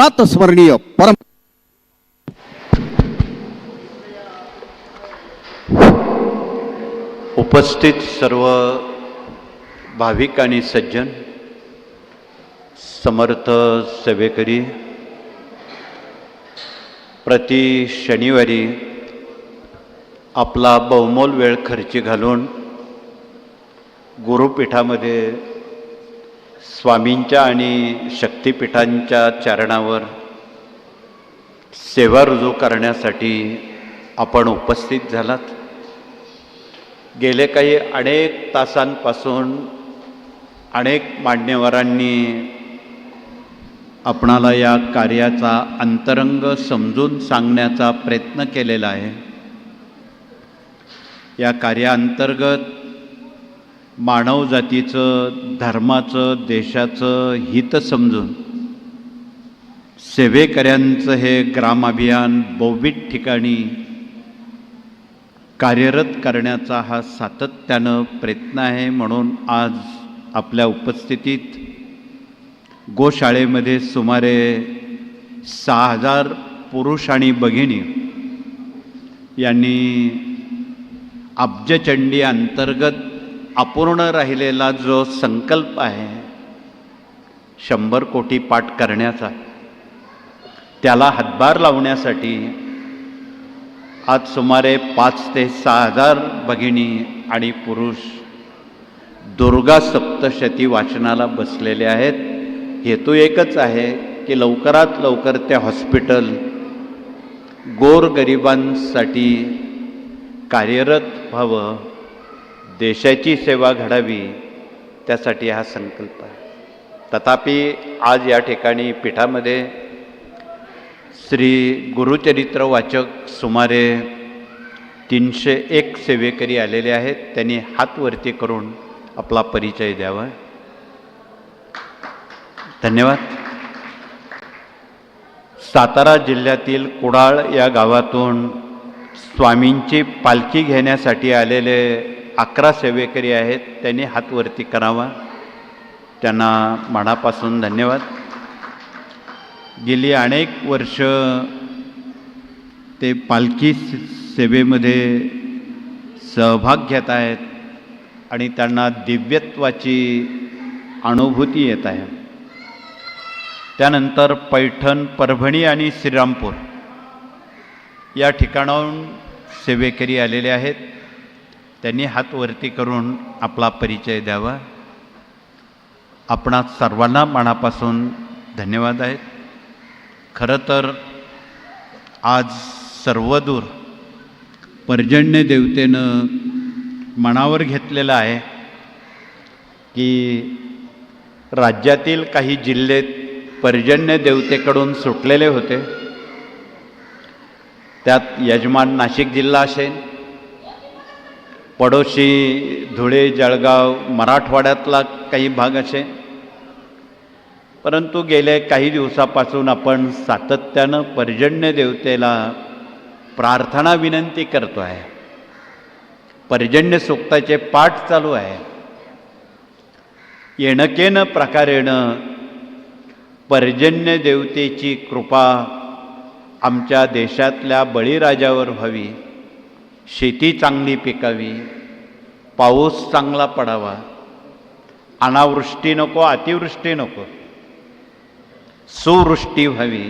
प्रातस्मरणीय परम उपस्थित सर्व भाविक आणि सज्जन समर्थ सेवेकरी प्रति शनिवारी आपला बहुमोल वेळ खर्ची घालून गुरुपीठामध्ये स्वामींच्या आणि शक्तिपीठांच्या चरणावर सेवा रुजू करण्यासाठी आपण उपस्थित झालात. गेले काही अनेक तासांपासून अनेक मान्यवरांनी आपणाला या कार्याचा अंतरंग समजून सांगण्याचा प्रयत्न केलेला आहे. या कार्याअंतर्गत मानवजातीचं धर्माचं देशाचं हित समजून सेवेकऱ्यांचं हे ग्राम अभियान बहुविध ठिकाणी कार्यरत करण्याचा हा सातत्यानं प्रयत्न आहे म्हणून आज आपल्या उपस्थितीत गोशाळेमध्ये सुमारे सहा हजार पुरुष आणि भगिनी यांनी अब्जचंडी अंतर्गत अपूर्ण राहिलेला जो संकल्प आहे शंभर कोटी पाठ करण्याचा त्याला हातभार लावण्यासाठी आज सुमारे पाच ते सहा हजार भगिनी आणि पुरुष दुर्गा सप्तशती वाचनाला बसलेले आहेत. हेतू एकच आहे की लवकरात लवकर ते हॉस्पिटल गोरगरिबांसाठी कार्यरत व्हावं. देशाची सेवा घडावी त्यासाठी हा संकल्प आहे. तथापि आज या ठिकाणी पीठामध्ये श्री गुरुचरित्र वाचक सुमारे तीनशे एक सेवेकरी आलेले आहेत. त्यांनी हात वरती करून आपला परिचय द्यावा. धन्यवाद. सातारा जिल्ह्यातील कुडाळ या गावातून स्वामींची पालखी घेण्यासाठी आलेले अकरा सेवेकरी आहेत त्यांनी हातवरती करावा. त्यांना मनापासून धन्यवाद. गेली अनेक वर्ष ते पालखी सेवेमध्ये सहभाग घेत आहेत आणि त्यांना दिव्यत्वाची अनुभूती येत आहे. त्यानंतर पैठण परभणी आणि श्रीरामपूर या ठिकाणाहून सेवेकरी आलेले आहेत. त्यांनी हात वरती करून आपला परिचय द्यावा. आपणा सर्वांना मनापासून धन्यवाद आहेत. खरं तर आज सर्वदूर पर्जन्य देवतेनं मनावर घेतलेलं आहे की राज्यातील काही जिल्हे पर्जन्य देवतेकडून सुटलेले होते. त्यात यजमान नाशिक जिल्हा असेल पडोशी धुळे जळगाव मराठवाड्यातला काही भाग असे. परंतु गेले काही दिवसापासून आपण सातत्यानं पर्जन्य देवतेला प्रार्थना विनंती करतो आहे. पर्जन्य सूक्ताचे पाठ चालू आहे. येणकेनं प्रकारेनं पर्जन्य देवतेची कृपा आमच्या देशातल्या बळीराजावर व्हावी. शेती चांगली पिकावी पाऊस चांगला पडावा अनावृष्टी नको अतिवृष्टी नको सुवृष्टी व्हावी.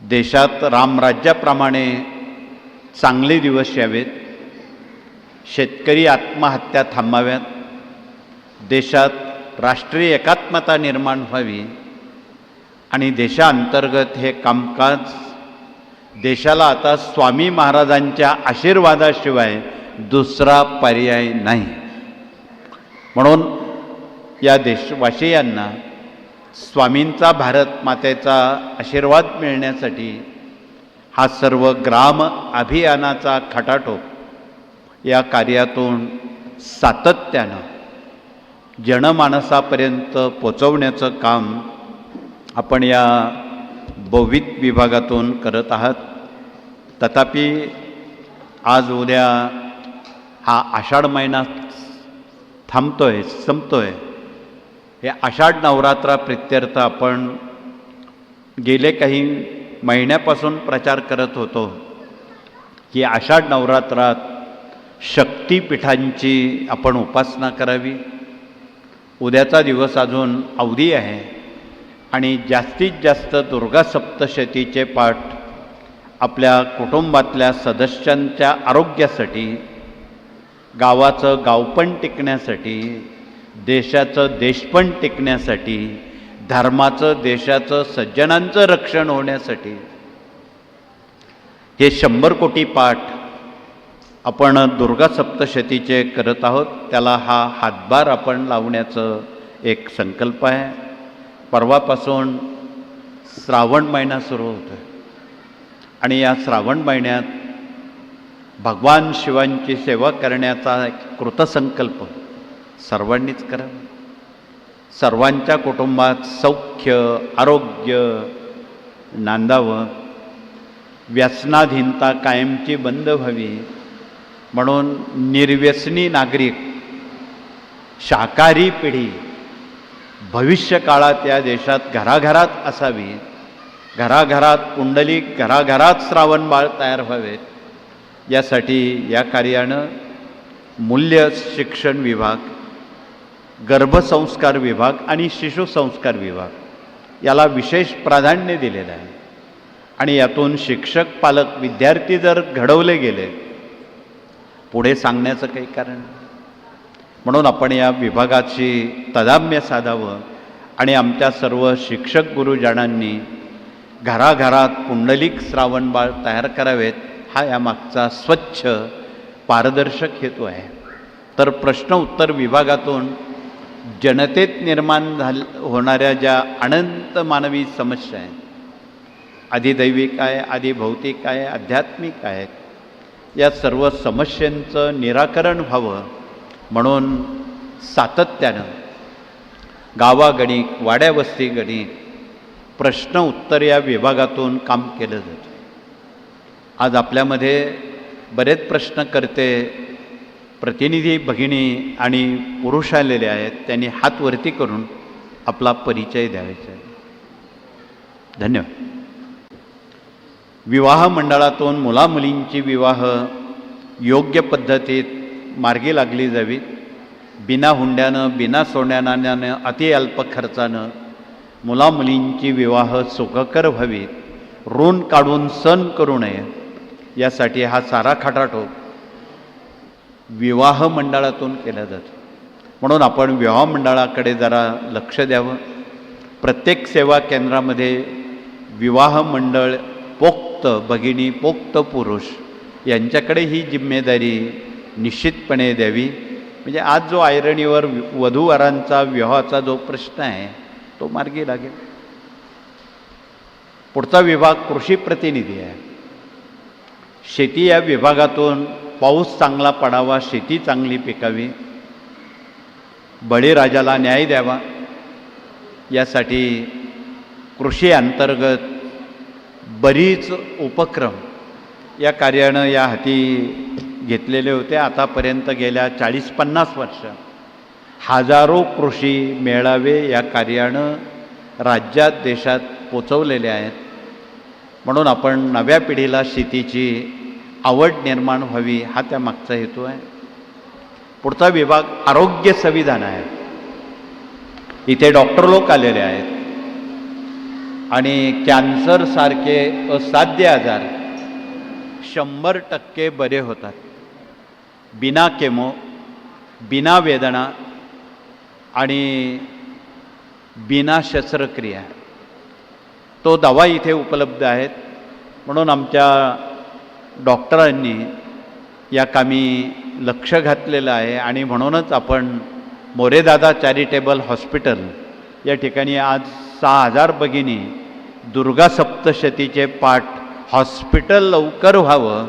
देशात रामराज्याप्रमाणे चांगले दिवस यावेत. शेतकरी आत्महत्या थांबाव्यात. देशात राष्ट्रीय एकात्मता निर्माण व्हावी. आणि देशांतर्गत हे कामकाज देशाला आता स्वामी महाराजांच्या आशीर्वादाशिवाय दुसरा पर्याय नाही. म्हणून या देशवासियांना स्वामींचा भारत मातेचा आशीर्वाद मिळण्यासाठी हा सर्व ग्राम अभियानाचा खटाटोप या कार्यातून सातत्यानं जनमानसापर्यंत पोचवण्याचं काम आपण या बहुविध विभागातून करत आहात. तथापि आज उद्या हा आषाढ महिना थांबतो आहे संपतो आहे हे आषाढ नवरात्रा प्रित्यर्थ आपण गेले काही महिन्यापासून प्रचार करत होतो. की आषाढ नवरात्रात शक्तीपीठांची आपण उपासना करावी. उद्याचा दिवस अजून अवधी आहे. आणि जास्तीत जास्त दुर्गा सप्तशतीचे पाठ आपल्या कुटुंबातल्या सदस्यांच्या आरोग्यासाठी गावाचं गावपण टिकण्यासाठी देशाचं देशपण टिकण्यासाठी धर्माचं देशाचं सज्जनांचं रक्षण होण्यासाठी हे शंभर कोटी पाठ आपण दुर्गा सप्तशतीचे करत आहोत. त्याला हा हातभार आपण लावण्याचं एक संकल्प आहे. परवापासून श्रावण महिना सुरू होतो आहे आणि या श्रावण महिन्यात भगवान शिवांची सेवा करण्याचा एक कृतसंकल्प सर्वांनीच करावा. सर्वांच्या कुटुंबात सौख्य आरोग्य नांदावं. व्यसनाधीनता कायमची बंद व्हावी. म्हणून निर्व्यसनी नागरिक शाकाहारी पिढी भविष्य काळात या देशात घराघरात असावी. घराघरात पुंडलिक घराघरात श्रावण बाळ तयार व्हावेत यासाठी या कार्यानं मूल्य शिक्षण विभाग गर्भसंस्कार विभाग आणि शिशुसंस्कार विभाग याला विशेष प्राधान्य दिलेलं आहे. आणि यातून शिक्षक पालक विद्यार्थी जर घडवले गेले पुढे सांगण्याचं काही कारण? नाही. म्हणून आपण या विभागाची तदाम्य साधावं आणि आमच्या सर्व शिक्षक गुरुजनांनी घराघरात पुंडलिक श्रावण बाळ तयार करावेत हा यामागचा स्वच्छ पारदर्शक हेतू आहे. तर प्रश्न उत्तर विभागातून जनतेत निर्माण झाल होणाऱ्या ज्या अनंत मानवी समस्या आहेत आधिदैविक आहे आधी भौतिक आहे आध्यात्मिक आहेत या सर्व समस्यांचं निराकरण व्हावं म्हणून सातत्यानं गावागणिक वाड्यावस्ती गणिक प्रश्न उत्तर या विभागातून काम केलं जातं. आज आपल्यामध्ये बरेच प्रश्न करते प्रतिनिधी भगिनी आणि पुरुष आलेले आहेत त्यांनी हात वरती करून आपला परिचय द्यायचा आहे. धन्यवाद. विवाह मंडळातून मुलामुलींची विवाह योग्य पद्धतीत मार्गी लागली जावी. बिना हुंड्यानं बिना सोन्यानाण्यानं अति अल्प खर्चानं मुलामुलींची विवाह सुखकर व्हावीत ऋण काढून सण करू नये. यासाठी हा सारा खटाटोप विवाह मंडळातून केला जातो. म्हणून आपण विवाह मंडळाकडे जरा लक्ष द्यावं. प्रत्येक सेवा केंद्रामध्ये विवाह मंडळ पोक्त भगिनी पोक्त पुरुष यांच्याकडे ही जिम्मेदारी निश्चितपणे द्यावी. म्हणजे आज जो आयरणीवर वधूवरांचा विवाहाचा जो प्रश्न आहे तो मार्गी लागेल. पुढचा विभाग कृषी प्रतिनिधी आहे. शेती या विभागातून पाऊस चांगला पडावा शेती चांगली पिकावी. बळीराजाला न्याय द्यावा. यासाठी कृषी अंतर्गत बरीच उपक्रम या कार्यानं या हाती घेतलेले होते आतापर्यंत गेल्या चाळीस पन्नास वर्ष. हजारो कृषी मेळावे या कार्यानं राज्यात देशात पोचवलेले आहेत. म्हणून आपण नव्या पिढीला शेतीची आवड निर्माण व्हावी हा त्या मागचा हेतू आहे. पुढचा विभाग आरोग्य संविधान आहे. इथे डॉक्टर लोक आलेले आहेत. आणि कॅन्सरसारखे असाध्य आजार शंभर टक्के बरे होतात. बिना केमो बिना वेदना आणि बिना शस्त्रक्रिया. तो दवा इथे उपलब्ध आहेत. म्हणून आमच्या डॉक्टरांनी या कामी लक्ष घातलेलं आहे आणि म्हणूनच आपण मोरेदादा चॅरिटेबल हॉस्पिटल या ठिकाणी आज सहा हजार भगिनी दुर्गा सप्तशतीचे पाठ हॉस्पिटल लवकर व्हावं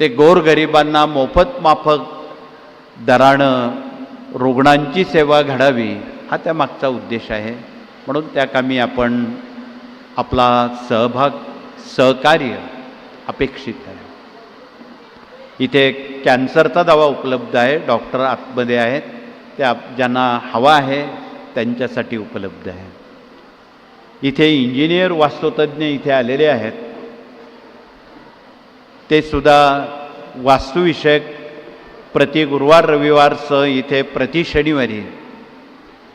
ते गोरगरिबांना मोफत माफक दरानं रुग्णांची सेवा घडावी हा त्या मागचा उद्देश आहे. म्हणून त्या कामी आपण आपला सहभाग सहकार्य अपेक्षित आहे. इथे कॅन्सरचा दवा उपलब्ध आहे डॉक्टर आतमध्ये आहेत त्या ज्यांना हवा आहे त्यांच्यासाठी उपलब्ध आहे. इथे इंजिनियर वास्तुतज्ञ इथे आलेले आहेत. ते सुद्धा वास्तुविषयक प्रति गुरुवार रविवारचं इथे प्रति शनिवारी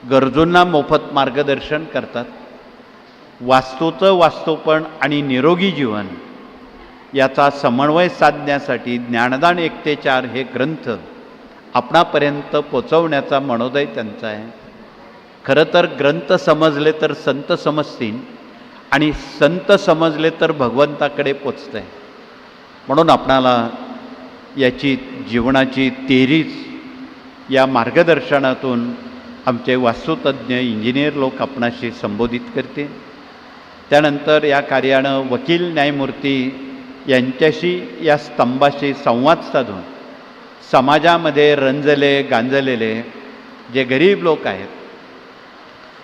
गरजूंना मोफत मार्गदर्शन करतात. वास्तूचं वास्तूपण आणि निरोगी जीवन याचा समन्वय साधण्यासाठी ज्ञानदान एक ते चार हे ग्रंथ आपणापर्यंत पोचवण्याचा मनोदय त्यांचा आहे. खरं तर ग्रंथ समजले तर संत समजतील आणि संत समजले तर भगवंताकडे पोचतं आहे म्हणून आपणाला याची जीवनाची तेरीच या मार्गदर्शनातून आमचे वास्तुतज्ञ इंजिनियर लोक आपणाशी संबोधित करते त्यानंतर या कार्यानं वकील न्यायमूर्ती यांच्याशी या स्तंभाशी संवाद साधून समाजामध्ये रंजले गांजलेले जे गरीब लोक आहेत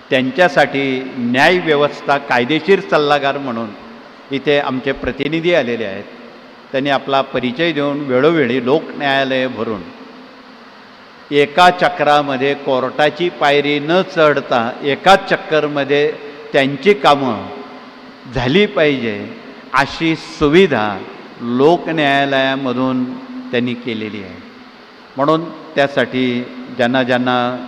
त्यांच्यासाठी न्यायव्यवस्था कायदेशीर सल्लागार म्हणून इथे आमचे प्रतिनिधी आलेले आहेत. त्यांनी आपला परिचय देऊन वेळोवेळी लोक न्यायालय भरून एका चक्रामध्ये कोर्टाची पायरी न चढता एकाच चक्करमध्ये त्यांची कामं झाली पाहिजे अशी सुविधा लोकन्यायालयामधून त्यांनी केलेली आहे. म्हणून त्यासाठी ज्यांना ज्यांना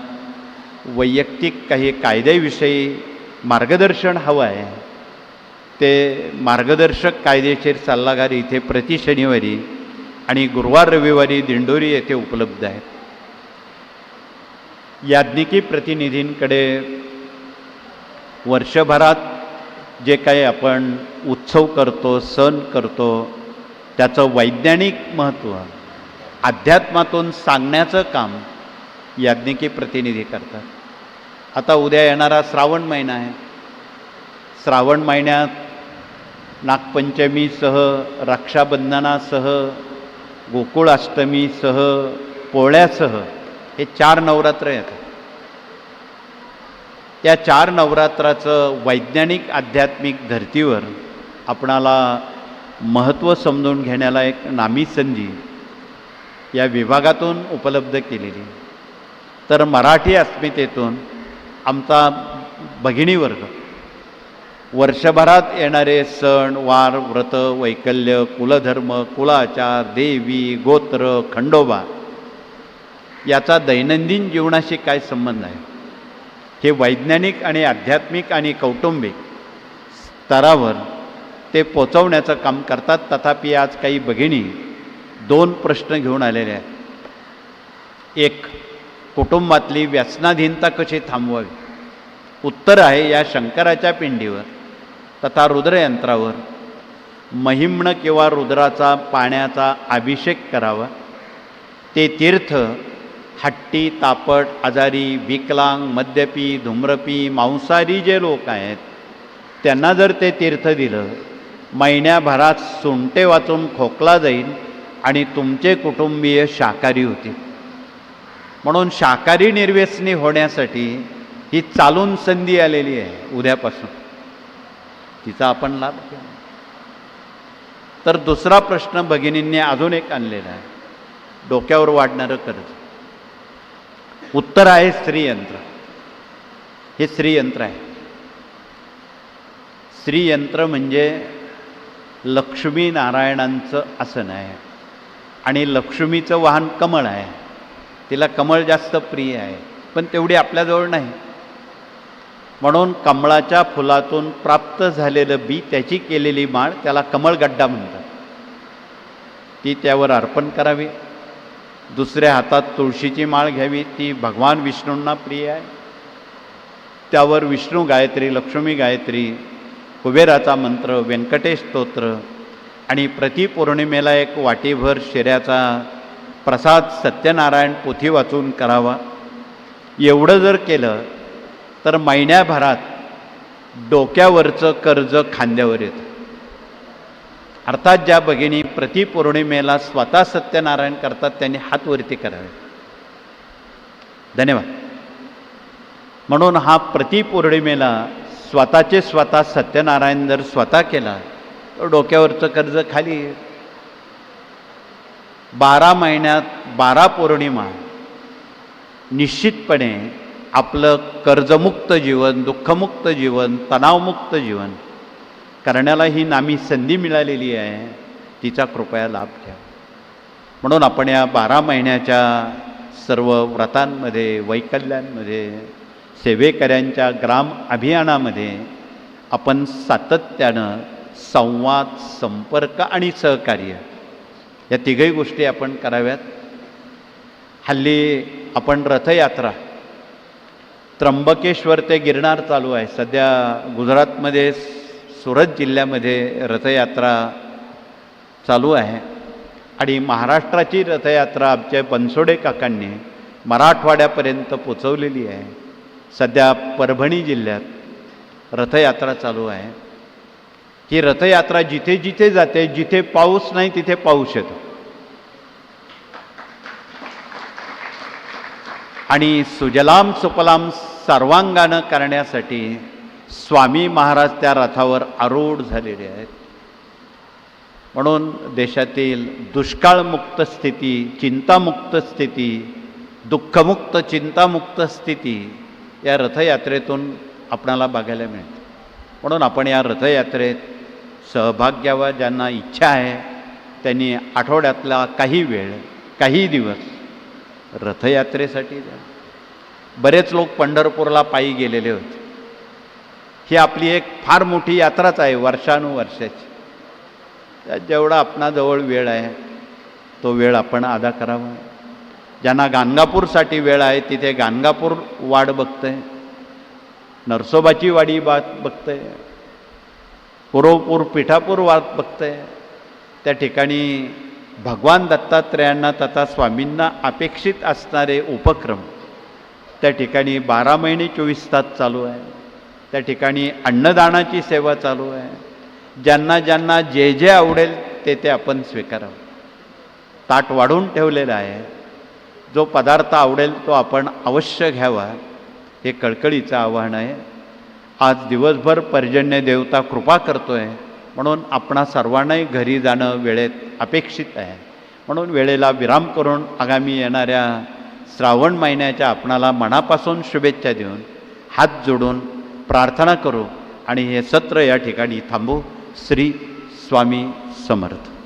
वैयक्तिक काही कायद्याविषयी मार्गदर्शन हवं आहे ते मार्गदर्शक कायदेशीर सल्लागार इथे प्रति शनिवारी आणि गुरुवार रविवारी दिंडोरी येथे उपलब्ध आहेत. याज्ञिकी प्रतिनिधींकडे वर्षभरात जे काही आपण उत्सव करतो सण करतो त्याचं वैज्ञानिक महत्त्व अध्यात्मातून सांगण्याचं काम याज्ञिकी प्रतिनिधी करतात. आता उद्या येणारा श्रावण महिना आहे. श्रावण महिन्यात नागपंचमीसह रक्षाबंधनासह गोकुळाष्टमीसह पोळ्यासह हे चार नवरात्र येतात या चार नवरात्राचं वैज्ञानिक आध्यात्मिक धर्तीवर आपणाला महत्त्व समजून घेण्याला एक नामी संधी या विभागातून उपलब्ध केलेली. तर मराठी अस्मितेतून आमचा भगिनी वर्ग वर्षभरात येणारे सण वार व्रत वैकल्य कुलधर्म कुलाचार देवी गोत्र खंडोबा याचा दैनंदिन जीवनाशी काय संबंध आहे? हे वैज्ञानिक आणि आध्यात्मिक आणि कौटुंबिक स्तरावर ते पोचवण्याचं काम करतात. तथापि आज काही भगिनी दोन प्रश्न घेऊन आलेले आहेत. एक कुटुंबातली व्यसनाधीनता कशी थांबवावी? उत्तर आहे या शंकराच्या पिंडीवर. तथा रुद्रयंत्रावर. महिम्न किंवा रुद्राचा पाण्याचा अभिषेक करावा. ते तीर्थ हट्टी तापट आजारी विकलांग मद्यपी धूम्रपी मांसाहारी जे लोक आहेत त्यांना जर ते तीर्थ दिलं महिन्याभरात सुंटे वाचून खोकला जाईल आणि तुमचे कुटुंबीय शाकाहारी होतील. म्हणून शाकाहारी निर्व्यसनी होण्यासाठी ही चालून संधी आलेली आहे उद्यापासून. तिचा आपण लाभ घ्या तर दुसरा प्रश्न भगिनींनी अजून एक आणलेला आहे. डोक्यावर वाढणारं कर्ज. उत्तर आहे स्त्रीयंत्र हे स्त्रीयंत्र आहे. स्त्रीयंत्र म्हणजे लक्ष्मी नारायणांचं आसन आहे. आणि लक्ष्मीचं वाहन कमळ आहे. तिला कमळ जास्त प्रिय आहे. पण तेवढी आपल्याजवळ नाही. म्हणून कमळाच्या फुलातून प्राप्त झालेलं बी त्याची केलेली माळ त्याला कमळगड्डा म्हणतात. ती त्यावर अर्पण करावी. दुसऱ्या हातात तुळशीची माळ घ्यावी. ती भगवान विष्णूंना प्रिय आहे. त्यावर विष्णू गायत्री लक्ष्मी गायत्री कुबेराचा मंत्र व्यंकटेश स्तोत्र आणि प्रतिपौर्णिमेला एक वाटीभर शिऱ्याचा प्रसाद सत्यनारायण पोथी वाचून करावा. एवढं जर केलं तर महिन्याभरात डोक्यावरचं कर्ज खांद्यावर येतं. अर्थात ज्या भगिनी प्रतिपौर्णिमेला स्वतः सत्यनारायण करतात त्यांनी हातवरती करावे. धन्यवाद. म्हणून हा प्रतिपौर्णिमेला स्वतःचे स्वतः सत्यनारायण जर स्वतः केला तर डोक्यावरचं कर्ज खाली बारा महिन्यात बारा पौर्णिमा निश्चितपणे आपलं कर्जमुक्त जीवन दुःखमुक्त जीवन तणावमुक्त जीवन करण्याला ही नामी संधी मिळालेली आहे तिचा कृपया लाभ घ्या. म्हणून आपण या बारा महिन्याच्या सर्व व्रतांमध्ये वैकल्यांमध्ये सेवेकऱ्यांच्या ग्राम अभियानामध्ये आपण सातत्यानं संवाद संपर्क आणि सहकार्य या तिघही गोष्टी आपण कराव्यात. हल्ली आपण रथयात्रा त्र्यंबकेश्वर ते गिरनार चालू आहे. सध्या गुजरातमध्ये सुरत जिल्ह्यामध्ये रथयात्रा चालू आहे. आणि महाराष्ट्राची रथयात्रा आमच्या बनसोडे काकांनी मराठवाड्यापर्यंत पोचवलेली आहे. सध्या परभणी जिल्ह्यात रथयात्रा चालू आहे. ही रथयात्रा जिथे जिथे जाते जिथे पाऊस नाही तिथे पाऊस येतो. आणि सुजलाम सुफलाम सर्वांगानं करण्यासाठी स्वामी महाराज त्या रथावर आरूढ झालेले आहेत. म्हणून देशातील दुष्काळमुक्त स्थिती चिंतामुक्त स्थिती दुःखमुक्त चिंतामुक्त स्थिती या रथयात्रेतून आपणाला बघायला मिळते. म्हणून आपण या रथयात्रेत सहभाग घ्यावा ज्यांना इच्छा आहे त्यांनी आठवड्यातला काही वेळ काही दिवस रथयात्रेसाठी जा. बरेच लोक पंढरपूरला पायी गेलेले होते. ही आपली एक फार मोठी यात्राच आहे वर्षानुवर्षाची. त्यात जेवढा आपणाजवळ वेळ आहे तो वेळ आपण अदा करावा. ज्यांना गाणगापूरसाठी वेळ आहे तिथे गाणगापूर वाट बघतंय. नरसोबाची वाडी बात बघतंय. पुरोपूर पिठापूर वाट बघतंय. त्या ठिकाणी भगवान दत्तात्रेयांना तथा स्वामींना अपेक्षित असणारे उपक्रम. त्या ठिकाणी बारा महिने चोवीस तास चालू आहे. त्या ठिकाणी अन्नदानाची सेवा चालू आहे. ज्यांना ज्यांना जे जे आवडेल ते ते आपण स्वीकारावं. ताट वाढून ठेवलेलं आहे. जो पदार्थ आवडेल तो आपण अवश्य घ्यावा. हे कळकळीचं आव्हान आहे. आज दिवसभर पर्जन्य देवता कृपा आहे म्हणून आपणा सर्वांनाही घरी जाणं वेळेत अपेक्षित आहे. म्हणून वेळेला विराम करून आगामी येणाऱ्या श्रावण महिन्याच्या आपणाला मनापासून शुभेच्छा देऊन हात जोडून प्रार्थना करू आणि हे सत्र या ठिकाणी थांबू. श्री स्वामी समर्थ.